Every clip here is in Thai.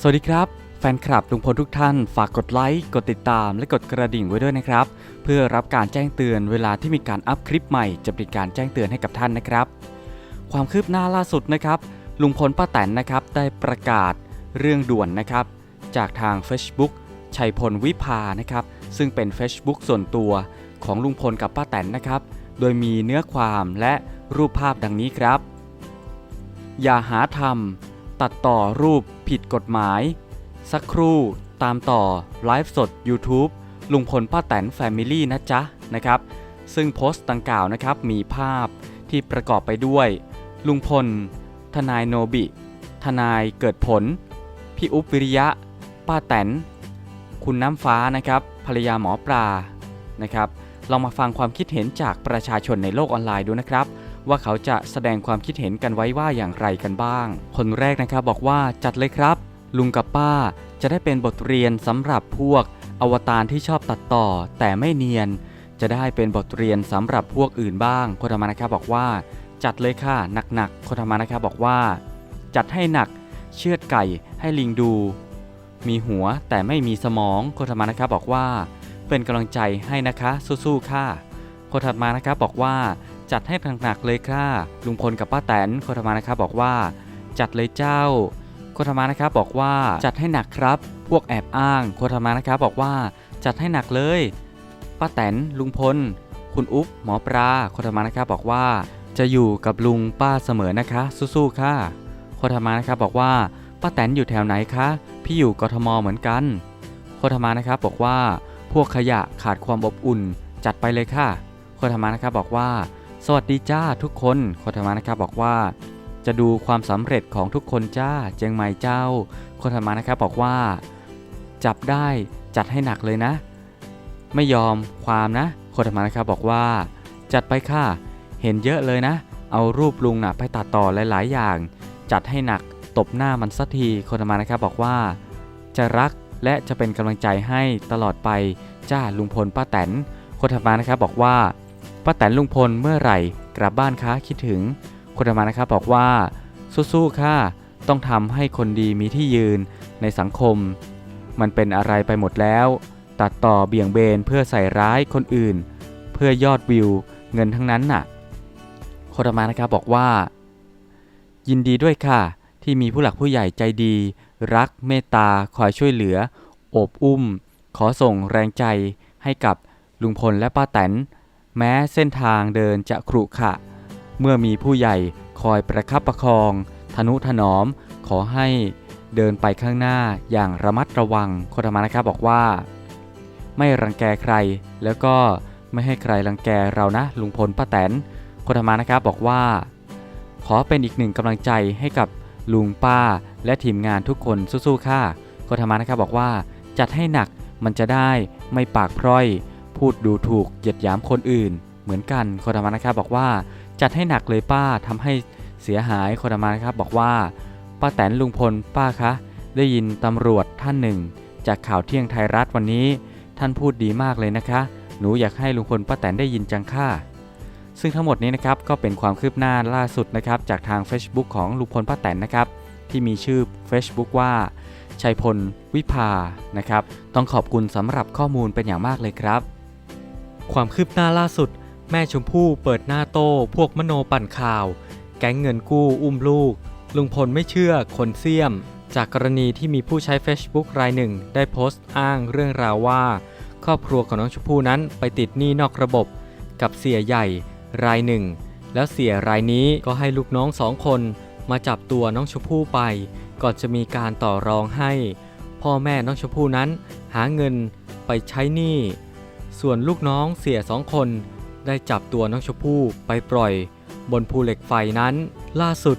สวัสดีครับ แฟนคลับลุงพลทุกท่าน ฝากกดไลค์ กดติดตาม และกดกระดิ่งไว้ด้วยนะครับ เพื่อรับการแจ้งเตือนเวลาที่มีการอัพคลิปใหม่ จะเป็นการแจ้งเตือนให้กับท่านนะครับ ความคืบหน้าล่าสุดนะครับลุงพลป้าแตนนะครับได้ประกาศเรื่องด่วนนะครับ จากทาง Facebook ชัยพลวิภานะครับ ซึ่งเป็น Facebook ส่วนตัวของลุงพลกับป้าแตนนะครับ โดยมีเนื้อความและรูปภาพดังนี้ครับ อย่าหาทำ ตัดต่อรูปผิดกฎหมาย สักครู่ตามต่อไลฟ์สด YouTube ลุงพลป้าแตนแฟมิลี่นะจ๊ะนะครับ ซึ่งโพสต์ดังกล่าวนะครับมีภาพที่ประกอบไปด้วย ลุงพล ทนายโนบิ ทนายเกิดผล พี่อุ๊บวิริยะ ป้าแตน คุณน้ำฟ้านะครับภรรยาหมอปลานะครับลองมาฟังความคิดเห็นจากประชาชนในโลกออนไลน์ดูนะครับ ว่าเขาจะแสดงความคิดเห็นกันไว้ว่าอย่างไรกันบ้าง คนแรกนะครับบอกว่าจัดเลยครับ ลุงกับป้าจะได้เป็นบทเรียนสำหรับพวก อวตารที่ชอบตัดต่อแต่ไม่เนียน จะได้เป็นบทเรียนสำหรับพวกอื่นบ้างคนธรรมานะครับบอกว่า จัดเลยค่ะหนักๆคนธรรมานะครับบอกว่า จัดให้หนัก เชือดไก่ให้ลิงดู มีหัวแต่ไม่มีสมองคนธรรมานะครับบอกว่า เป็นกำลังใจให้นะคะสู้ๆค่ะคนถัดมานะครับบอกว่า จัดให้หนักๆเลยค่ะ ลุงพลกับป้าแตนคนธรรมานะครับบอกว่า จัดเลยเจ้าโคธรรมานะครับบอกว่าจัดให้หนักครับ พวกแอบอ้างโคธรรมานะครับบอกว่า จัดให้หนักเลยป้าแตนลุงพล คุณอุ๊บหมอปลาโคธรรมานะครับบอกว่า จะอยู่กับลุงป้าเสมอนะคะ สู้ๆค่ะโคธรรมานะครับบอกว่าป้าแตนอยู่แถวไหนคะพี่อยู่กทมเหมือนกันโคธรรมานะครับบอกว่าพวกขยะขาดความอบอุ่น จัดไปเลยค่ะโคธรรมานะครับบอกว่า สวัสดีจ้าทุกคนโคธรรมานะครับบอกว่า จะดูความสำเร็จของทุกคนจ้าเจียงใหม่เจ้าโคธรรมานะครับบอกว่า จับได้จัดให้หนักเลยนะ ไม่ยอมความนะโคธรรมานะครับบอกว่า จัดไปค่ะ เห็นเยอะเลยนะ เอารูปลุงนะไปตัดต่อหลาย ๆ อย่าง จัดให้หนักตบหน้ามันสักทีโคธรรมานะครับบอกว่า จะรักและจะเป็นกำลังใจให้ตลอดไปจ้าลุงพลป้าแตนโคธรรมานะครับบอกว่า ป้าแตนลุงพลเมื่อไหร่กลับบ้านคะคิดถึงคุณธรรมานะครับบอกว่า สู้ๆค่ะ ต้องทำให้คนดีมีที่ยืนในสังคม มันเป็นอะไรไปหมดแล้ว ตัดต่อเบี่ยงเบนเพื่อใส่ร้ายคนอื่น เพื่อยอดวิวเงินทั้งนั้นน่ะคุณธรรมานะครับบอกว่า ยินดีด้วยค่ะ ที่มีผู้หลักผู้ใหญ่ใจดี รักเมตตาคอยช่วยเหลือ โอบอุ้ม ขอส่งแรงใจให้กับลุงพลและป้าแตน แม้เส้นทางเดินจะขรุขระเมื่อมีผู้ใหญ่คอยประคับประคอง ทนุถนอม ขอให้เดินไปข้างหน้าอย่างระมัดระวังโคธรรมานะครับบอกว่า ไม่รังแกใคร แล้วก็ไม่ให้ใครรังแกเรานะ ลุงพลป้าแตนโคธรรมานะครับบอกว่า ขอเป็นอีกหนึ่งกำลังใจให้กับลุงป้าและทีมงานทุกคนสู้ๆค่ะโคธรรมานะครับบอกว่า จัดให้หนักมันจะได้ไม่ปากพร่อย พูดดูถูกเหยียดหยามคนอื่น เหมือนกันโคธรรมานะครับบอกว่าจัดให้หนักเลยป้าทำให้เสียหายคนมานะครับบอกว่าป้าแตนลุงพลป้าคะได้ยินตำรวจท่านหนึ่ง จากข่าวเที่ยงไทยรัฐวันนี้ ท่านพูดดีมากเลยนะคะ หนูอยากให้ลุงพลป้าแตนได้ยินจังค่ะ ซึ่งทั้งหมดนี้นะครับก็เป็นความคืบหน้าล่าสุดนะครับจากทาง Facebook ของลุงพลป้าแตนนะครับที่มีชื่อ Facebook ว่าชัยพลวิภานะครับ ต้องขอบคุณสำหรับข้อมูลเป็นอย่างมากเลยครับ ความคืบหน้าล่าสุด แม่ชมพู่เปิดหน้าโต้พวกมโนปั่นข่าว แก๊งเงินกู้อุ้มลูก ลุงพลไม่เชื่อคนเสี่ยม จากกรณีที่มีผู้ใช้ Facebook รายหนึ่ง ได้โพสต์อ้างเรื่องราวว่า ครอบครัวของน้องชมพู่นั้นไปติดหนี้นอกระบบ กับเสียใหญ่รายหนึ่ง แล้วเสียรายนี้ก็ให้ลูกน้องสองคนมาจับตัวน้องชมพู่ไปก่อนจะมีการต่อรองให้ พ่อแม่น้องชมพู่นั้นหาเงินไปใช้หนี้ ส่วนลูกน้องเสียสองคนได้จับตัวน้องชมพู่ไปปล่อย บนภูเหล็กไฟนั้น ล่าสุด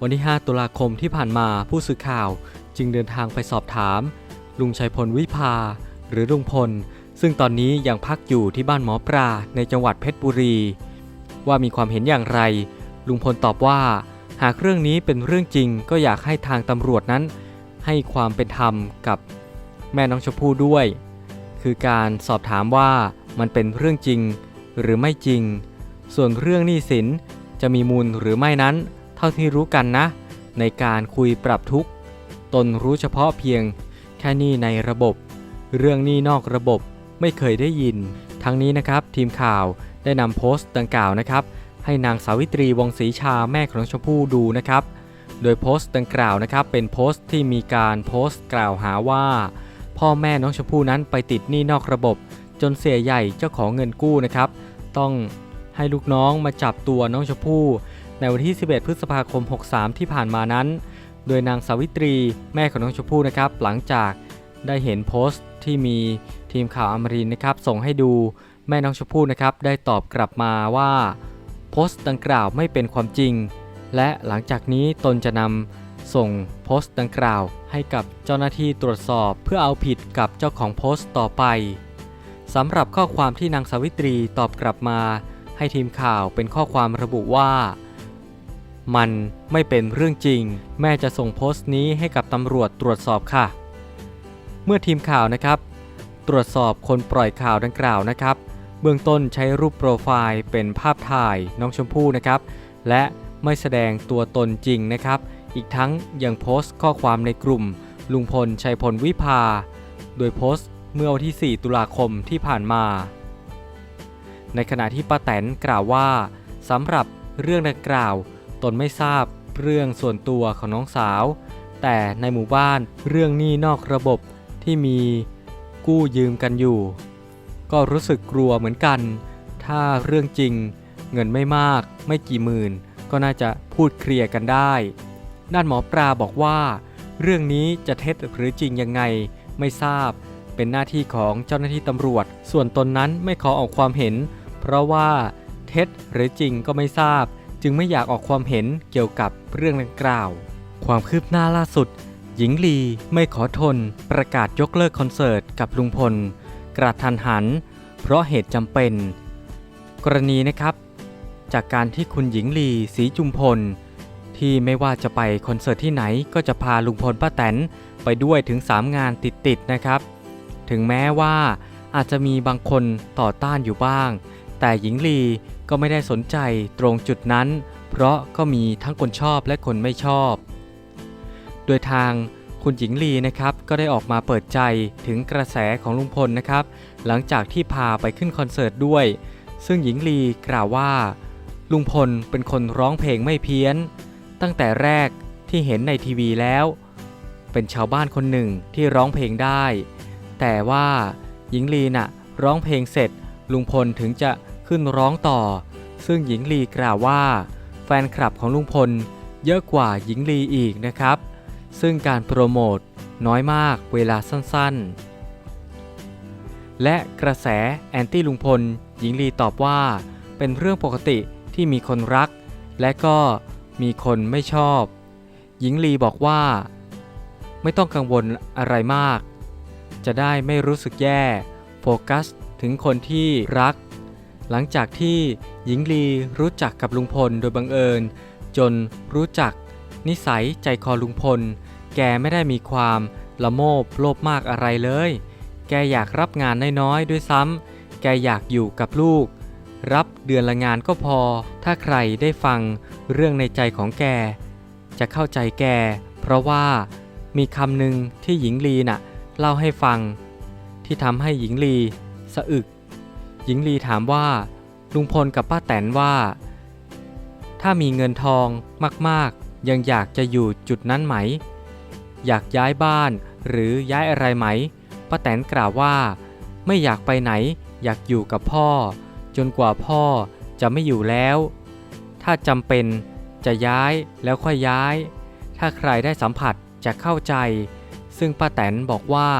วันที่ 5 ตุลาคมที่ผ่านมาผู้สื่อข่าวจึงเดินทางไปสอบถาม ลุงชัยพลวิภา หรือลุงพล ซึ่งตอนนี้ยังพักอยู่ที่บ้านหมอปลาในจังหวัดเพชรบุรี ว่ามีความเห็นอย่างไร ลุงพลตอบว่า หากเรื่องนี้เป็นเรื่องจริงก็อยากให้ทางตำรวจนั้น ให้ความเป็นธรรมกับแม่น้องชมพู่ด้วย คือการสอบถามว่ามันเป็นเรื่องจริงหรือไม่จริง ส่วนเรื่องหนี้สินจะมีมูลหรือไม่นั้น เท่าที่รู้กันนะ ในการคุยปรับทุกข์ตนรู้เฉพาะเพียงแค่นี้ในระบบ เรื่องนี้นอกระบบไม่เคยได้ยิน ทั้งนี้นะครับทีมข่าวได้นำโพสต์ดังกล่าวนะครับ ให้นางสาวิตรีวงศรีชาแม่ของน้องชมพู่ดูนะครับ โดยโพสต์ดังกล่าวนะครับเป็นโพสต์ที่มีการโพสต์กล่าวหาว่า พ่อแม่น้องชมพู่นั้นไปติดหนี้นอกระบบ จนเสียใหญ่เจ้าของเงินกู้นะครับ ต้องให้ลูกน้องมาจับตัวน้องชมพู่ ในวันที่ 11 พฤษภาคม 63 ที่ผ่านมานั้น โดยนางสาวิตรีแม่ของน้องชมพู่นะครับ หลังจากได้เห็นโพสต์ที่มีทีมข่าวอมรินนะครับ ส่งให้ดูแม่น้องชมพู่นะครับ ได้ตอบกลับมาว่าโพสต์ดังกล่าวไม่เป็นความจริง และหลังจากนี้ตนจะนำ ส่งโพสต์ดังกล่าว ให้กับเจ้าหน้าที่ตรวจสอบเพื่อเอาผิดกับเจ้าของโพสต์ต่อไปสำหรับข้อความที่นางสาวิตรีตอบกลับมา ให้ทีมข่าวเป็นข้อความระบุว่า มันไม่เป็นเรื่องจริง แม่จะส่งโพสต์นี้ให้กับตำรวจตรวจสอบค่ะ เมื่อทีมข่าวนะครับ ตรวจสอบคนปล่อยข่าวดังกล่าวนะครับ เบื้องต้นใช้รูปโปรไฟล์เป็นภาพถ่ายน้องชมพู่นะครับ และไม่แสดงตัวตนจริงนะครับ อีกทั้งยังโพสต์ข้อความในกลุ่ม ลุงพลชัยพลวิภา โดยโพสต์เมื่อวันที่ 4 ตุลาคมที่ผ่านมา ในขณะที่ป้าแตนกล่าวว่าสำหรับเรื่องดังกล่าว ตนไม่ทราบเรื่องส่วนตัวของน้องสาว แต่ในหมู่บ้านเรื่องหนี้นอกระบบที่มีกู้ยืมกันอยู่ ก็รู้สึกกลัวเหมือนกัน ถ้าเรื่องจริง เงินไม่มากไม่กี่หมื่น ก็น่าจะพูดเคลียร์กันได้ ด้านหมอปลาบอกว่า เรื่องนี้จะเท็จหรือจริงยังไงไม่ทราบ เป็นหน้าที่ของเจ้าหน้าที่ตำรวจ ส่วนตนนั้นไม่ขอออกความเห็น เพราะว่าเท็จหรือจริงก็ไม่ทราบ จึงไม่อยากออกความเห็นเกี่ยวกับเรื่องดังกล่าว ความคืบหน้าล่าสุด หญิงลีไม่ขอทน ประกาศยกเลิกคอนเสิร์ตกับลุงพล กระทันหัน เพราะเหตุจำเป็น กรณีนะครับ จากการที่คุณหญิงลีศรีจุมพล ที่ไม่ว่าจะไปคอนเสิร์ตที่ไหนก็จะพาลุงพลป้าแตนไปด้วยถึง 3 งานติดๆนะครับ ถึงแม้ว่าอาจจะมีบางคนต่อต้านอยู่บ้าง แต่หญิงลีก็ไม่ได้สนใจตรงจุดนั้น เพราะก็มีทั้งคนชอบและคนไม่ชอบ โดยทางคุณหญิงลีนะครับก็ได้ออกมาเปิดใจถึงกระแสของลุงพลนะครับ หลังจากที่พาไปขึ้นคอนเสิร์ตด้วย ซึ่งหญิงลีกล่าวว่า ลุงพลเป็นคนร้องเพลงไม่เพี้ยน ตั้งแต่แรกที่เห็นในทีวีแล้ว เป็นชาวบ้านคนหนึ่งที่ร้องเพลงได้ แต่ว่าหญิงลีน่ะร้องเพลงเสร็จลุงพลถึงจะขึ้นร้องต่อ ซึ่งหญิงลีกล่าวว่า แฟนคลับของลุงพลเยอะกว่าหญิงลีอีกนะครับ ซึ่งการโปรโมทน้อยมากเวลาสั้นๆ และกระแสแอนตี้ลุงพล หญิงลีตอบว่า เป็นเรื่องปกติที่มีคนรัก และก็ มีคนไม่ชอบ หญิงลีบอกว่า ไม่ต้องกังวลอะไรมาก จะได้ไม่รู้สึกแย่ โฟกัสถึงคนที่รัก หลังจากที่หญิงลีรู้จักกับลุงพลโดยบังเอิญ จนรู้จักนิสัยใจคอลุงพล แกไม่ได้มีความละโมบโลภมากอะไรเลย แกอยากรับงานน้อยๆด้วยซ้ำแกอยากอยู่กับลูก รับเดือนละงานก็พอ ถ้าใครได้ฟังเรื่องในใจของแก จะเข้าใจแก เพราะว่ามีคำหนึ่งที่หญิงลีน่ะ เล่าให้ฟัง ที่ทำให้หญิงลีสะอึก หญิงลีถามว่า ลุงพลกับป้าแตนว่า ถ้ามีเงินทองมากๆ ยังอยากจะอยู่จุดนั้นไหม อยากย้ายบ้านหรือย้ายอะไรไหมป้าแตนกล่าวว่า ไม่อยากไปไหน อยากอยู่กับพ่อ จนกว่าพ่อจะไม่อยู่แล้ว ถ้าจำเป็นจะย้ายแล้วค่อยย้าย ถ้าใครได้สัมผัสจะเข้าใจ ซึ่งป้าแตนบอกว่า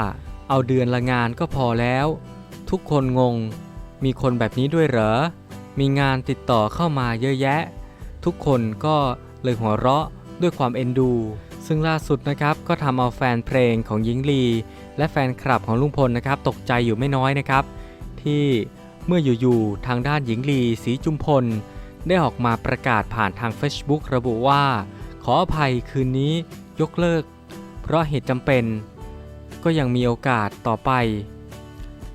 เอาเดือนละงานก็พอแล้ว ทุกคนงง มีคนแบบนี้ด้วยเหรอ มีงานติดต่อเข้ามาเยอะแยะ ทุกคนก็เลยหัวเราะด้วยความเอ็นดู ซึ่งล่าสุดนะครับก็ทำเอาแฟนเพลงของหญิงลี และแฟนคลับของลุงพลนะครับ ตกใจอยู่ไม่น้อยนะครับ ที่ เมื่ออยู่ๆทางด้านหญิงลีสีจุมพล ได้ออกมาประกาศผ่านทาง Facebook ระบุว่า ขออภัยคืนนี้ยกเลิก เพราะเหตุจำเป็น ก็ยังมีโอกาสต่อไป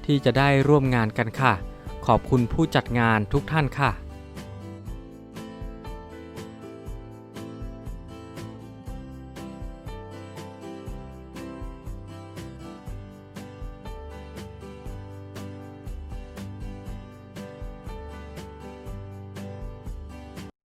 ที่จะได้ร่วมงานกันค่ะ ขอบคุณผู้จัดงานทุกท่านค่ะ